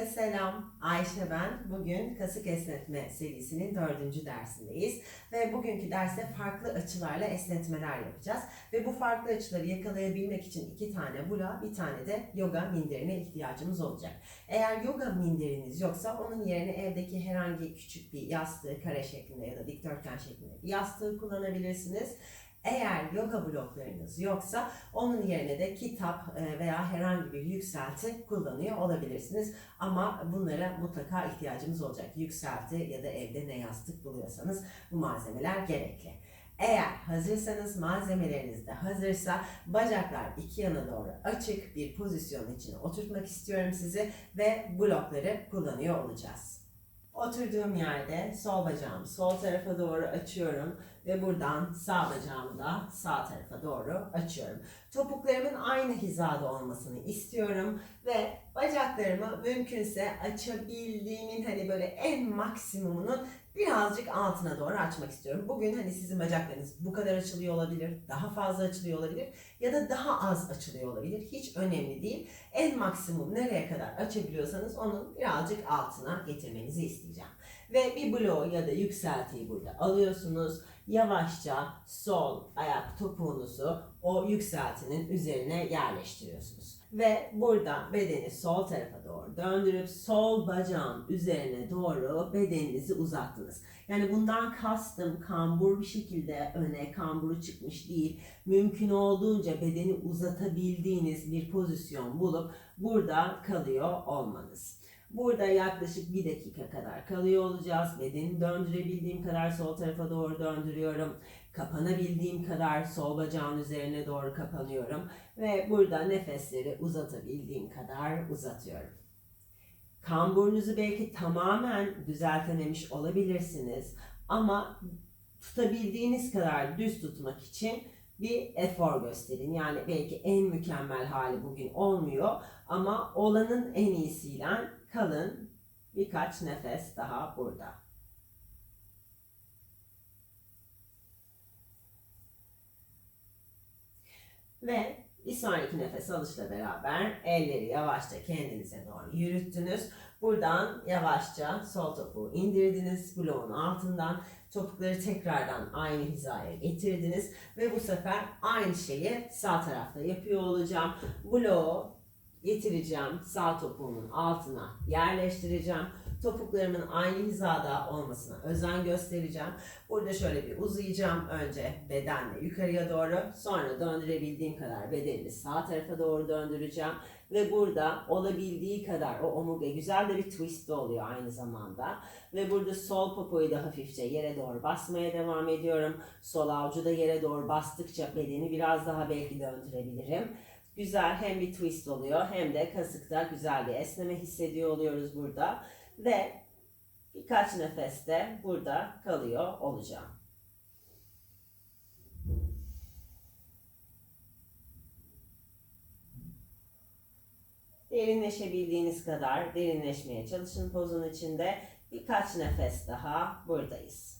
Herkese selam. Ayşe ben. Bugün kasık esnetme serisinin dördüncü dersindeyiz. Ve bugünkü derste farklı açılarla esnetmeler yapacağız. Ve bu farklı açıları yakalayabilmek için iki tane bula, bir tane de yoga minderine ihtiyacımız olacak. Eğer yoga minderiniz yoksa onun yerine evdeki herhangi küçük bir yastığı kare şeklinde ya da dikdörtgen şeklinde bir yastığı kullanabilirsiniz. Eğer yoga bloklarınız yoksa onun yerine de kitap e, veya herhangi bir yükselti kullanıyor olabilirsiniz. Ama bunlara mutlaka ihtiyacımız olacak. Yükselti ya da evde ne yastık buluyorsanız bu malzemeler gerekli. Eğer hazırsanız malzemeleriniz de hazırsa bacaklar iki yana doğru açık bir pozisyon içine oturtmak istiyorum sizi ve blokları kullanıyor olacağız. Oturduğum yerde sol bacağımı sol tarafa doğru açıyorum ve buradan sağ bacağımı da sağ tarafa doğru açıyorum. Topuklarımın aynı hizada olmasını istiyorum ve bacaklarımı mümkünse açabildiğimin hani böyle en maksimumunun birazcık altına doğru açmak istiyorum. Bugün hani sizin bacaklarınız bu kadar açılıyor olabilir, daha fazla açılıyor olabilir ya da daha az açılıyor olabilir. Hiç önemli değil. En maksimum nereye kadar açabiliyorsanız onun birazcık altına getirmenizi isteyeceğim. Ve bir bloğu ya da yükseltiyi burada alıyorsunuz. Yavaşça sol ayak topuğunuzu o yükseltinin üzerine yerleştiriyorsunuz. Ve burada bedeni sol tarafa doğru döndürüp sol bacağın üzerine doğru bedeninizi uzattınız. Yani bundan kastım kambur bir şekilde öne kamburu çıkmış değil. Mümkün olduğunca bedeni uzatabildiğiniz bir pozisyon bulup burada kalıyor olmanız. Burada yaklaşık bir dakika kadar kalıyor olacağız. Bedeni döndürebildiğim kadar sol tarafa doğru döndürüyorum. Kapanabildiğim kadar sol bacağın üzerine doğru kapanıyorum. Ve burada nefesleri uzatabildiğim kadar uzatıyorum. Kamburunuzu belki tamamen düzeltememiş olabilirsiniz. Ama tutabildiğiniz kadar düz tutmak için bir efor gösterin. Yani belki en mükemmel hali bugün olmuyor ama olanın en iyisiyle kalın. Birkaç nefes daha burada. Ve bir sonraki nefes alışla beraber elleri yavaşça kendinize doğru yürüttünüz. Buradan yavaşça sol topuğu indirdiniz bloğun altından. Topukları tekrardan aynı hizaya getirdiniz. Ve bu sefer aynı şeyi sağ tarafta yapıyor olacağım. Bloğu getireceğim. Sağ topuğumun altına yerleştireceğim. Topuklarımın aynı hizada olmasına özen göstereceğim. Burada şöyle bir uzayacağım. Önce bedenle yukarıya doğru. Sonra döndürebildiğim kadar bedenimi sağ tarafa doğru döndüreceğim. Ve burada olabildiği kadar o omurga güzel de bir twist de oluyor aynı zamanda. Ve burada sol popoyu da hafifçe yere doğru basmaya devam ediyorum. Sol avucu da yere doğru bastıkça bedeni biraz daha belki döndürebilirim. Güzel hem bir twist oluyor hem de kasıkta güzel bir esneme hissediyor oluyoruz burada. Ve birkaç nefeste burada kalıyor olacağım. Derinleşebildiğiniz kadar derinleşmeye çalışın pozun içinde. Birkaç nefes daha buradayız.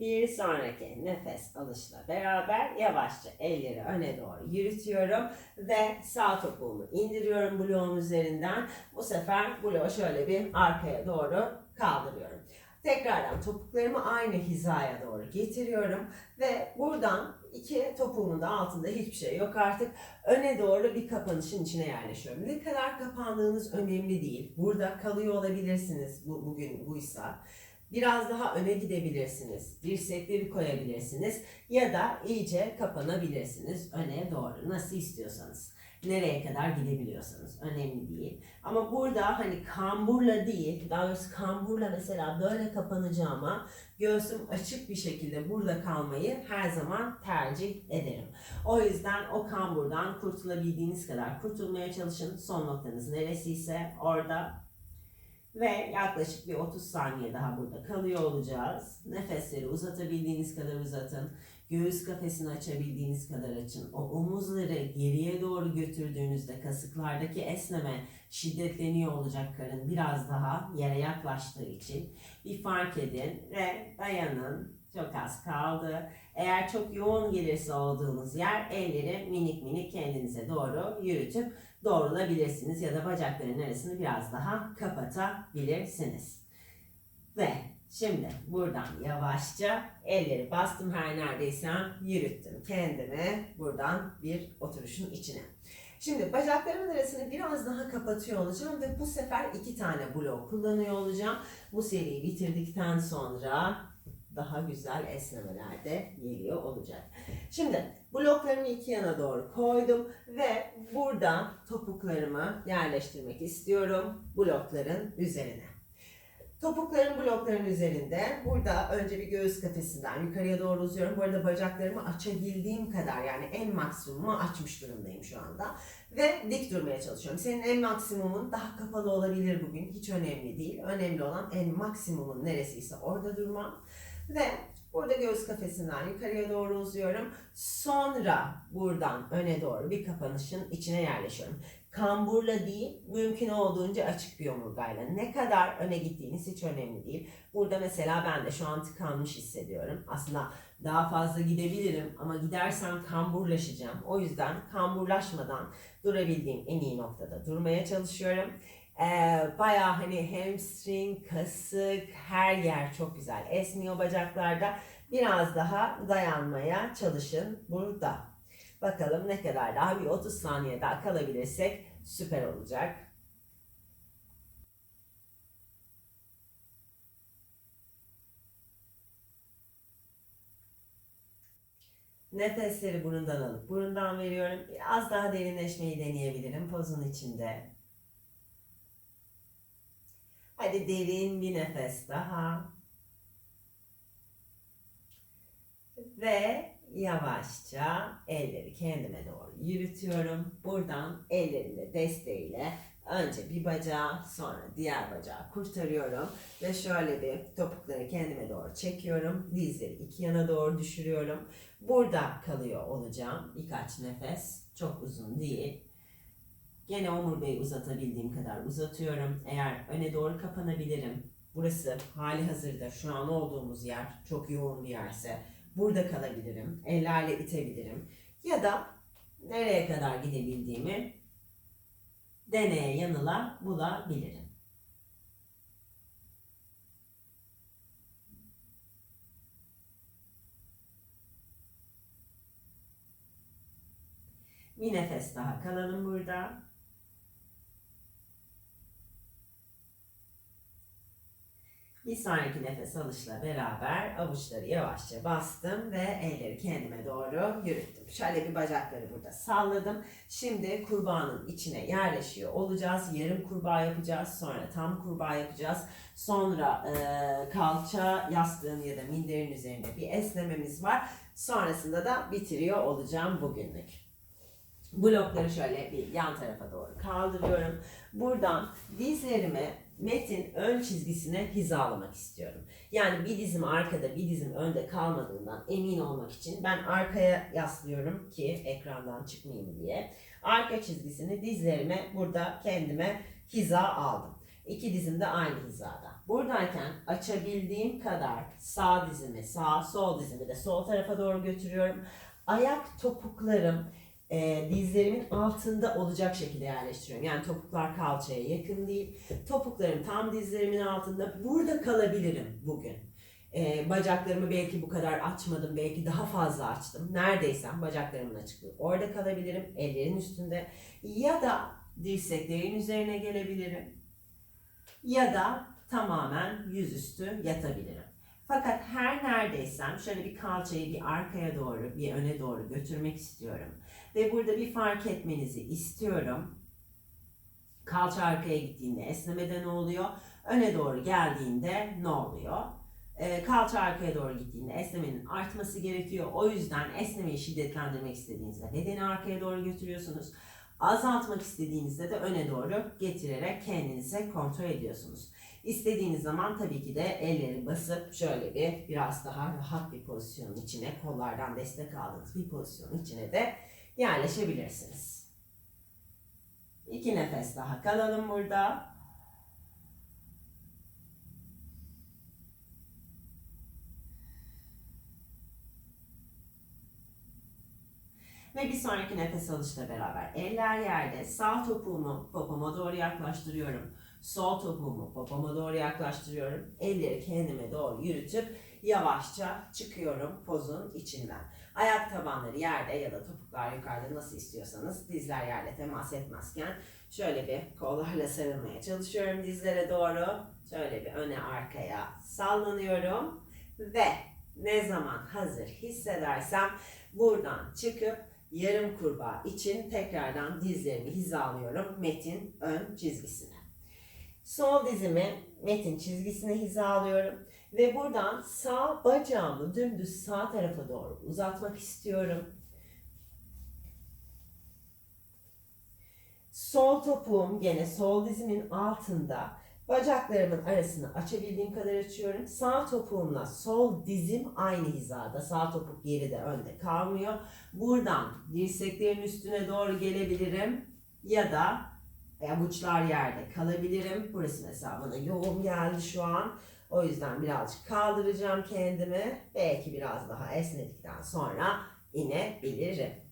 Bir sonraki nefes alışla beraber yavaşça elleri öne doğru yürütüyorum ve sağ topuğumu indiriyorum bloğun üzerinden. Bu sefer bloğu şöyle bir arkaya doğru kaldırıyorum. Tekrardan topuklarımı aynı hizaya doğru getiriyorum ve buradan iki topuğumun da altında hiçbir şey yok artık. Öne doğru bir kapanışın içine yerleşiyorum. Ne kadar kapandığınız önemli değil. Burada kalıyor olabilirsiniz bu, bugün buysa. Biraz daha öne gidebilirsiniz. Dirsekleri koyabilirsiniz. Ya da iyice kapanabilirsiniz. Öne doğru. Nasıl istiyorsanız. Nereye kadar gidebiliyorsanız. Önemli değil. Ama burada hani kamburla değil. Daha doğrusu kamburla mesela böyle kapanacağıma göğsüm açık bir şekilde burada kalmayı her zaman tercih ederim. O yüzden o kamburdan kurtulabildiğiniz kadar kurtulmaya çalışın. Son noktanız neresiyse orada ve yaklaşık bir 30 saniye daha burada kalıyor olacağız. Nefesleri uzatabildiğiniz kadar uzatın. Göğüs kafesini açabildiğiniz kadar açın. O omuzları geriye doğru götürdüğünüzde kasıklardaki esneme şiddetleniyor olacak karın biraz daha yere yaklaştığı için. Bir fark edin ve dayanın. Çok az kaldı. Eğer çok yoğun gelirse olduğunuz yer elleri minik minik kendinize doğru yürütüp doğrulabilirsiniz ya da bacakların arasını biraz daha kapatabilirsiniz. Ve şimdi buradan yavaşça elleri bastım her neredeysem yürüttüm kendimi buradan bir oturuşun içine. Şimdi bacaklarımın arasını biraz daha kapatıyor olacağım ve bu sefer iki tane blok kullanıyor olacağım. Bu seriyi bitirdikten sonra daha güzel esnemeler de geliyor olacak. Şimdi bloklarımı iki yana doğru koydum ve burada topuklarımı yerleştirmek istiyorum blokların üzerine. Topuklarım blokların üzerinde. Burada önce bir göğüs kafesinden yukarıya doğru uzuyorum. Bu arada bacaklarımı açabildiğim kadar yani en maksimumu açmış durumdayım şu anda. Ve dik durmaya çalışıyorum. Senin en maksimumun daha kapalı olabilir bugün. Hiç önemli değil. Önemli olan en maksimumun neresiyse orada durmam. Ve burada göğüs kafesinden yukarıya doğru uzuyorum. Sonra buradan öne doğru bir kapanışın içine yerleşiyorum. Kamburla değil, mümkün olduğunca açık bir omurgayla. Ne kadar öne gittiğiniz hiç önemli değil. Burada mesela ben de şu an tıkanmış hissediyorum. Aslında daha fazla gidebilirim ama gidersem kamburlaşacağım. O yüzden kamburlaşmadan durabildiğim en iyi noktada durmaya çalışıyorum. Ee, bayağı hani hamstring, kasık, her yer çok güzel esniyor bacaklarda. Biraz daha dayanmaya çalışın burada. Bakalım ne kadar daha bir 30 saniye daha kalabilirsek süper olacak. Nefesleri burundan alıp burundan veriyorum. Biraz daha derinleşmeyi deneyebilirim pozun içinde. Hadi derin bir nefes daha. Ve yavaşça elleri kendime doğru yürütüyorum. Buradan ellerimle desteğiyle önce bir bacağı sonra diğer bacağı kurtarıyorum. Ve şöyle bir topukları kendime doğru çekiyorum. Dizleri iki yana doğru düşürüyorum. Burada kalıyor olacağım birkaç nefes. Çok uzun değil. Gene omurgayı uzatabildiğim kadar uzatıyorum. Eğer öne doğru kapanabilirim. Burası hali hazırda şu an olduğumuz yer çok yoğun bir yerse burada kalabilirim. Ellerle itebilirim. Ya da nereye kadar gidebildiğimi deneye yanıla bulabilirim. Bir nefes daha kalalım burada. Bir sonraki nefes alışla beraber avuçları yavaşça bastım ve elleri kendime doğru yürüttüm. Şöyle bir bacakları burada salladım. Şimdi kurbağanın içine yerleşiyor olacağız. Yarım kurbağa yapacağız. Sonra tam kurbağa yapacağız. Sonra e, kalça yastığın ya da minderin üzerinde bir esnememiz var. Sonrasında da bitiriyor olacağım bugünlük. Blokları şöyle bir yan tarafa doğru kaldırıyorum. Buradan dizlerimi metin ön çizgisine hizalamak istiyorum. Yani bir dizim arkada bir dizim önde kalmadığından emin olmak için ben arkaya yaslıyorum ki ekrandan çıkmayayım diye. Arka çizgisini dizlerime burada kendime hiza aldım. İki dizim de aynı hizada. Buradayken açabildiğim kadar sağ dizimi sağ, sol dizimi de sol tarafa doğru götürüyorum. Ayak topuklarım e, dizlerimin altında olacak şekilde yerleştiriyorum. Yani topuklar kalçaya yakın değil. Topuklarım tam dizlerimin altında. Burada kalabilirim bugün. E, bacaklarımı belki bu kadar açmadım. Belki daha fazla açtım. Neredeysem bacaklarımın açıklığı. Orada kalabilirim. Ellerin üstünde. Ya da dirseklerin üzerine gelebilirim. Ya da tamamen yüzüstü yatabilirim. Fakat her neredeysem şöyle bir kalçayı bir arkaya doğru, bir öne doğru götürmek istiyorum. Ve burada bir fark etmenizi istiyorum. Kalça arkaya gittiğinde esnemede ne oluyor? Öne doğru geldiğinde ne oluyor? Ee, kalça arkaya doğru gittiğinde esnemenin artması gerekiyor. O yüzden esnemeyi şiddetlendirmek istediğinizde bedeni arkaya doğru götürüyorsunuz. Azaltmak istediğinizde de öne doğru getirerek kendinize kontrol ediyorsunuz. İstediğiniz zaman tabii ki de elleri basıp şöyle bir biraz daha rahat bir pozisyonun içine, kollardan destek aldığınız bir pozisyonun içine de yerleşebilirsiniz. İki nefes daha kalalım burada. Ve bir sonraki nefes alışla beraber eller yerde sağ topuğumu popoma doğru yaklaştırıyorum. Sol topuğumu popoma doğru yaklaştırıyorum. Elleri kendime doğru yürütüp yavaşça çıkıyorum pozun içinden. Ayak tabanları yerde ya da topuklar yukarıda nasıl istiyorsanız dizler yerle temas etmezken şöyle bir kollarla sarılmaya çalışıyorum dizlere doğru. Şöyle bir öne arkaya sallanıyorum ve ne zaman hazır hissedersem buradan çıkıp yarım kurbağa için tekrardan dizlerimi hizalıyorum metin ön çizgisine. Sol dizimi metin çizgisine hizalıyorum ve buradan sağ bacağımı dümdüz sağ tarafa doğru uzatmak istiyorum. Sol topuğum gene sol dizimin altında. Bacaklarımın arasını açabildiğim kadar açıyorum. Sağ topuğumla sol dizim aynı hizada. Sağ topuk geride önde kalmıyor. Buradan dirseklerin üstüne doğru gelebilirim. Ya da avuçlar yerde kalabilirim. Burası mesela bana yoğun geldi şu an. O yüzden birazcık kaldıracağım kendimi. Belki biraz daha esnedikten sonra inebilirim.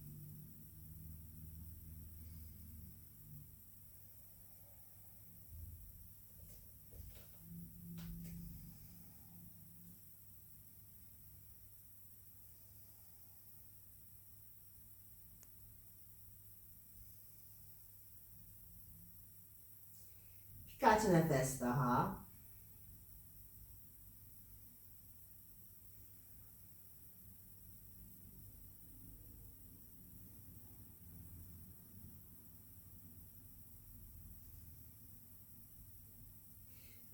Birkaç nefes daha.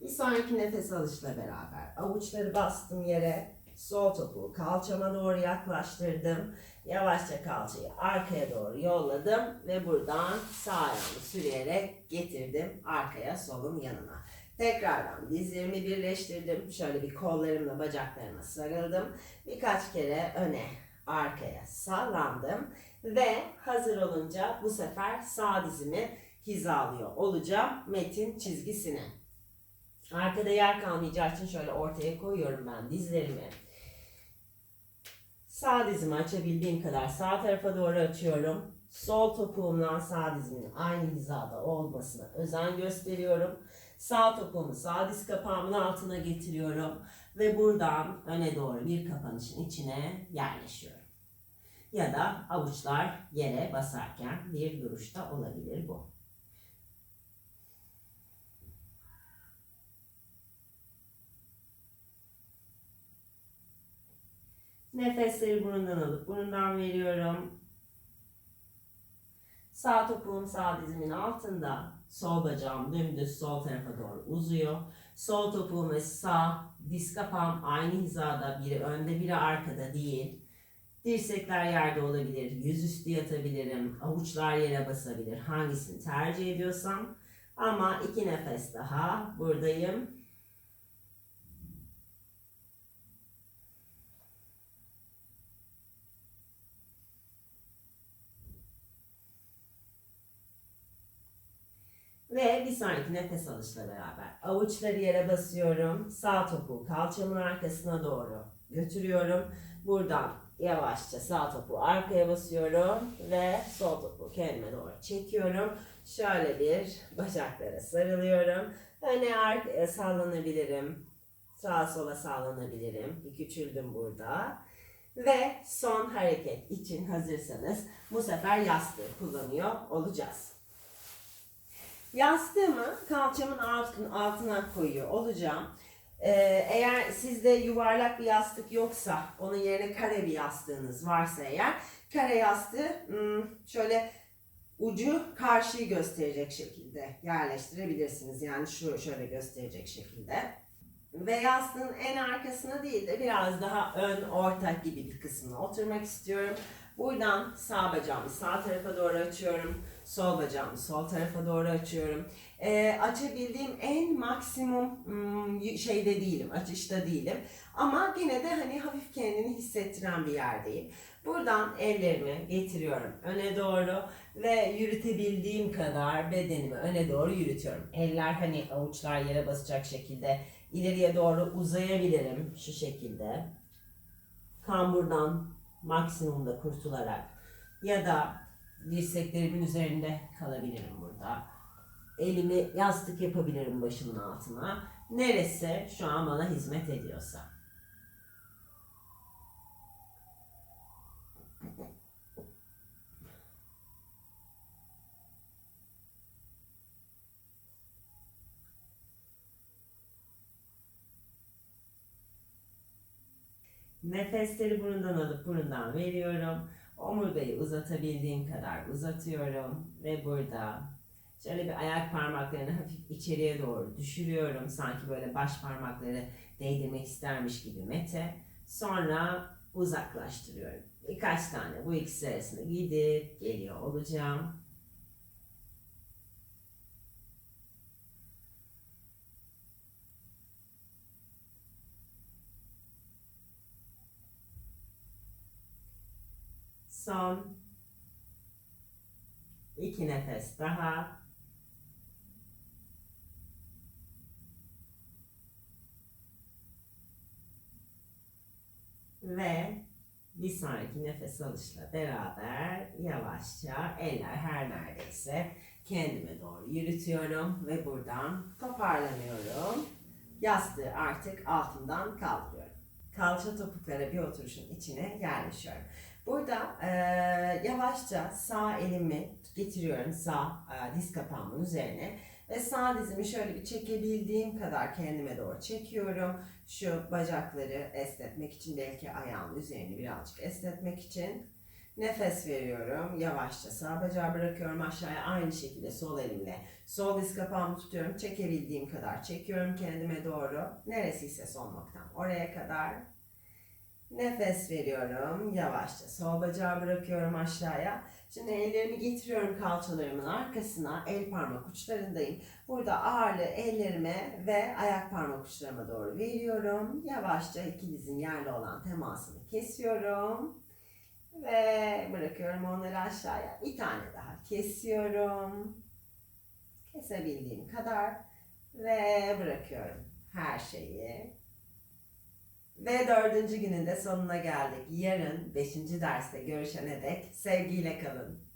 Bir sonraki nefes alışla beraber avuçları bastım yere. Sol topuğu kalçama doğru yaklaştırdım. Yavaşça kalçayı arkaya doğru yolladım ve buradan sağ ayağımı sürüyerek getirdim arkaya solun yanına. Tekrardan dizlerimi birleştirdim. Şöyle bir kollarımla bacaklarıma sarıldım. Birkaç kere öne, arkaya sallandım ve hazır olunca bu sefer sağ dizimi hizalıyor olacağım metin çizgisine. Arkada yer kalmayacağı için şöyle ortaya koyuyorum ben dizlerimi. Sağ dizimi açabildiğim kadar sağ tarafa doğru açıyorum. Sol topuğumla sağ dizimin aynı hizada olmasına özen gösteriyorum. Sağ topuğumu sağ diz kapağımın altına getiriyorum. Ve buradan öne doğru bir kapanışın içine yerleşiyorum. Ya da avuçlar yere basarken bir duruşta olabilir bu. Nefesleri burundan alıp burundan veriyorum. Sağ topuğum sağ dizimin altında. Sol bacağım dümdüz sol tarafa doğru uzuyor. Sol topuğum ve sağ diz kapağım aynı hizada. Biri önde biri arkada değil. Dirsekler yerde olabilir. Yüzüstü yatabilirim. Avuçlar yere basabilir. Hangisini tercih ediyorsam. Ama iki nefes daha buradayım. Ve bir sonraki nefes alışla beraber avuçları yere basıyorum. Sağ topuğu kalçamın arkasına doğru götürüyorum. Buradan yavaşça sağ topuğu arkaya basıyorum ve sol topuğu kendime doğru çekiyorum. Şöyle bir bacaklara sarılıyorum. Öne arkaya sallanabilirim. Sağa sola sallanabilirim. Bir küçüldüm burada. Ve son hareket için hazırsanız bu sefer yastığı kullanıyor olacağız. Yastığımı kalçamın altın, altına koyuyor olacağım. Ee, eğer sizde yuvarlak bir yastık yoksa, onun yerine kare bir yastığınız varsa eğer, kare yastığı hmm, şöyle ucu karşıyı gösterecek şekilde yerleştirebilirsiniz. Yani şu şöyle gösterecek şekilde. Ve yastığın en arkasına değil de biraz daha ön orta gibi bir kısmına oturmak istiyorum. Buradan sağ bacağımı sağ tarafa doğru açıyorum. Sol bacağımı sol tarafa doğru açıyorum. Ee, açabildiğim en maksimum hmm, şeyde değilim, açışta değilim. Ama yine de hani hafif kendini hissettiren bir yerdeyim. Buradan ellerimi getiriyorum öne doğru ve yürütebildiğim kadar bedenimi öne doğru yürütüyorum. Eller hani avuçlar yere basacak şekilde ileriye doğru uzayabilirim şu şekilde. Kamburdan maksimumda kurtularak ya da dirseklerimin üzerinde kalabilirim burada. Elimi yastık yapabilirim başımın altına. Neresi şu an bana hizmet ediyorsa. Nefesleri burundan alıp burundan veriyorum. Omurgayı uzatabildiğim kadar uzatıyorum ve burada şöyle bir ayak parmaklarını hafif içeriye doğru düşürüyorum. Sanki böyle baş parmakları değdirmek istermiş gibi mete. Sonra uzaklaştırıyorum. Birkaç tane bu ikisi arasında gidip geliyor olacağım. Son iki nefes daha. Ve bir sonraki nefes alışla beraber yavaşça eller her neredeyse kendime doğru yürütüyorum ve buradan toparlanıyorum. Yastığı artık altından kaldırıyorum. Kalça topuklara bir oturuşun içine yerleşiyorum. Burada e, yavaşça sağ elimi getiriyorum sağ e, diz kapağımın üzerine ve sağ dizimi şöyle bir çekebildiğim kadar kendime doğru çekiyorum. Şu bacakları esnetmek için belki ayağımın üzerini birazcık esnetmek için. Nefes veriyorum. Yavaşça sağ bacağı bırakıyorum aşağıya. Aynı şekilde sol elimle sol diz kapağımı tutuyorum. Çekebildiğim kadar çekiyorum kendime doğru. Neresiyse son noktam. Oraya kadar. Nefes veriyorum. Yavaşça sol bacağı bırakıyorum aşağıya. Şimdi ellerimi getiriyorum kalçalarımın arkasına. El parmak uçlarındayım. Burada ağırlığı ellerime ve ayak parmak uçlarıma doğru veriyorum. Yavaşça iki dizin yerle olan temasını kesiyorum. Ve bırakıyorum onları aşağıya. Bir tane daha kesiyorum. Kesebildiğim kadar. Ve bırakıyorum her şeyi. Ve dördüncü günün de sonuna geldik. Yarın beşinci derste görüşene dek sevgiyle kalın.